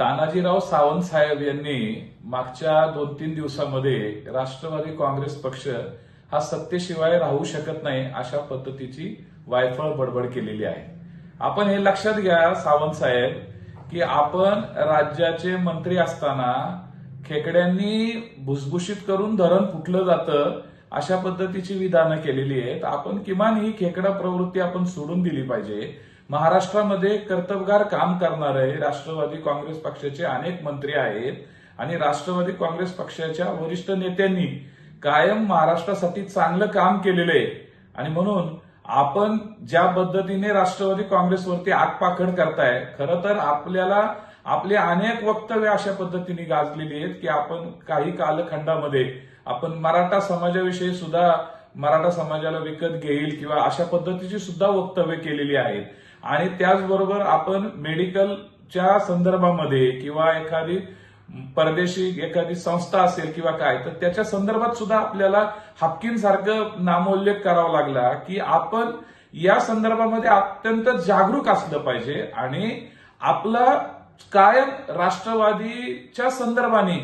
तानाजीराव सावंत साहेब यांनी मागच्या दोन तीन दिवसामध्ये राष्ट्रवादी काँग्रेस पक्ष हा सत्तेशिवाय राहू शकत नाही अशा पद्धतीची वायफळ बडबड केलेली आहे. आपण हे लक्षात घ्या सावंत साहेब की आपण राज्याचे मंत्री असताना खेकड्यांनी भुसभुशीत करून धरण फुटलं जातं अशा पद्धतीची विधानं केलेली आहेत. आपण किमान ही खेकडा प्रवृत्ती आपण सोडून दिली पाहिजे. महाराष्ट्रामध्ये कर्तबगार काम करणारे राष्ट्रवादी काँग्रेस पक्षाचे अनेक मंत्री आहेत आणि राष्ट्रवादी काँग्रेस पक्षाच्या वरिष्ठ नेत्यांनी कायम महाराष्ट्रासाठी चांगलं काम केलेलं आहे. आणि म्हणून आपण ज्या पद्धतीने राष्ट्रवादी काँग्रेसवरती आगपाखड करताय खरं तर आपल्याला आपले अनेक वक्तव्य अशा पद्धतीने गाजलेली आहेत की आपण काही कालखंडामध्ये आपण मराठा समाजाविषयी सुद्धा मराठा समाजाला विकत घेईल किंवा अशा पद्धतीची सुद्धा वक्तव्य केलेली आहेत. आणि त्याचबरोबर आपण मेडिकलच्या संदर्भामध्ये किंवा एखादी परदेशी एखादी संस्था असेल किंवा काय तर त्याच्या संदर्भात सुद्धा आपल्याला हापकींसारखं नामोल्लेख करावा लागला की आपण या संदर्भामध्ये अत्यंत जागरूक असलं पाहिजे आणि आपला कायम राष्ट्रवादीच्या संदर्भाने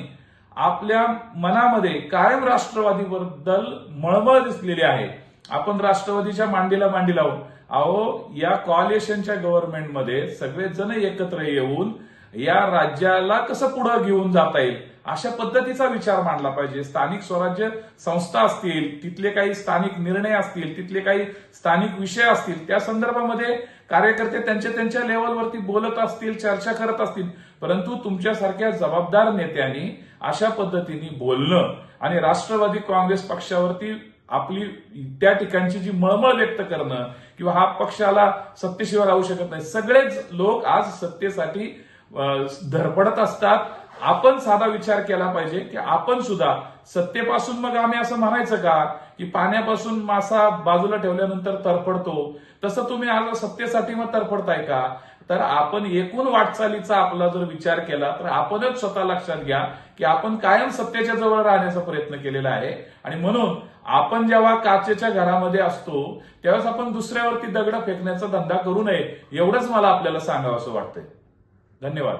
आपल्या मनामध्ये कायम राष्ट्रवादीबद्दल मळमळ दिसलेली आहे. आपण राष्ट्रवादीच्या मांडीला मांडी लावून अहो या कॉलेशनच्या गव्हर्नमेंटमध्ये सगळेच जण एकत्र येऊन या राज्याला कसं पुढे घेऊन जाता येईल? अशा पद्धतीचा विचार मांडला पाहिजे. स्थानिक स्वराज्य संस्था असतील तिथले काही स्थानिक निर्णय असतील तिथले काही स्थानिक विषय असतील त्या संदर्भामध्ये कार्यकर्ते त्यांच्या त्यांच्या लेवलवरती बोलत असतील चर्चा करत असतील. परंतु तुमच्यासारख्या जबाबदार नेत्यांनी अशा पद्धतीने बोलणं आणि राष्ट्रवादी काँग्रेस पक्षावरती आपली त्या ठिकाणची जी मळमळ व्यक्त करणं किंवा हा पक्षाला सत्तेशिवाय राहू शकत नाही. सगळेच लोक आज सत्तेसाठी अं, धडपडत असतात. आपण साधा विचार केला पाहिजे की आपण सुद्धा सत्तेपासून मग आम्ही असं म्हणायचं का की पाण्यापासून मासा बाजूला ठेवल्यानंतर तरफडतो तसं तुम्ही आज सत्तेसाठी मग तरफडताय का? तर आपण एकूण वाटचालीचा आपला जर विचार केला तर आपणच स्वतः लक्षात घ्या की आपण कायम सत्तेच्या जवळ राहण्याचा प्रयत्न केलेला आहे. आणि म्हणून आपण जेव्हा काचेच्या घरामध्ये असतो त्यावेळेस आपण दुसऱ्यावरती दगड फेकण्याचा धंदा करू नये एवढंच मला आपल्याला सांगावं असं वाटतंय. धन्यवाद.